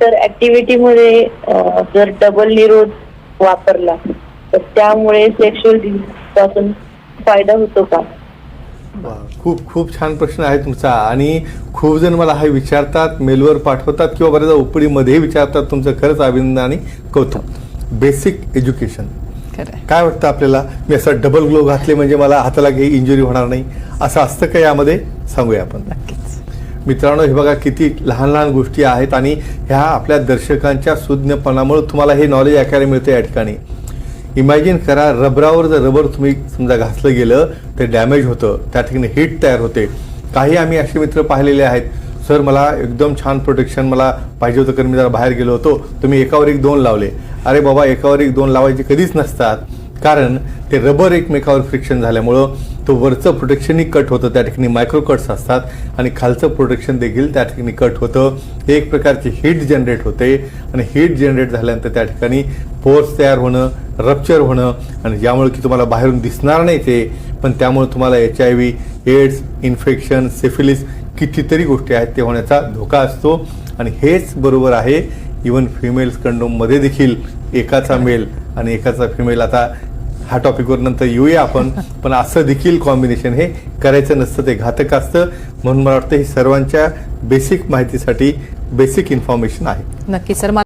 तर ऍक्टिव्हिटी मध्ये जर डबल निरोध वापरला तर त्यामुळे सेक्शुअलपासून फायदा होतो का? खूप खूप छान प्रश्न आहे तुमचा. आणि खूप जण मला हा विचारतात मेलवर पाठवतात किंवा बऱ्याचदा उपडीमध्ये विचारतात तुमचं खरंच अभिनंदन आणि कौतुक. बेसिक एज्युकेशन काय वाटतं आपल्याला? मी असं डबल ग्लो घातले म्हणजे मला हाताला काही इंजुरी होणार नाही. असं असतं का यामध्ये? सांगूया आपण. मित्रांनो हे बघा किती लहान लहान गोष्टी आहेत आणि ह्या आपल्या दर्शकांच्या सुज्ञपणामुळे तुम्हाला हे नॉलेज ऐकायला मिळतं या ठिकाणी. इमॅजिन करा रबरावर जर रबर तुम्ही समजा घासलं गेलं ते डॅमेज होतं. त्या ठिकाणी हिट तयार होते. काही आम्ही असे मित्र पाहिलेले आहेत. सर मला एकदम छान प्रोटेक्शन मला पाहिजे होतं कारण मी जरा बाहेर गेलो होतो. तुम्ही एकावर एक दोन लावले. अरे बाबा एकावर एक दोन लावायचे कधीच नसतात. कारण ते रबर एकमेकावर फ्रिक्शन झाल्यामुळं तो वरचं प्रोटेक्शनही कट होतं त्या ठिकाणी मायक्रो कट्स असतात. आणि खालचं प्रोटेक्शन देखील त्या ठिकाणी कट होतं. एक प्रकारची हीट जनरेट होते. आणि हीट जनरेट झाल्यानंतर त्या ठिकाणी पोर्स तयार होणं रप्चर होणं आणि ज्यामुळे की तुम्हाला बाहेरून दिसणार नाही ते पण त्यामुळे तुम्हाला H I V AIDS infection syphilis कितीतरी गोष्टी आहेत ते होण्याचा धोका असतो. आणि हेच बरोबर आहे. इवन फिमेल्स कंडोममध्ये देखील एकाचा मेल आणि एकाचा फिमेल आता हा टॉपिकवर नंतर येऊया आपण. पण असं देखील कॉम्बिनेशन हे करायचं नसतं ते घातक असतं. म्हणून मला वाटतं ही सर्वांच्या बेसिक माहितीसाठी बेसिक इन्फॉर्मेशन आहे. नक्की सर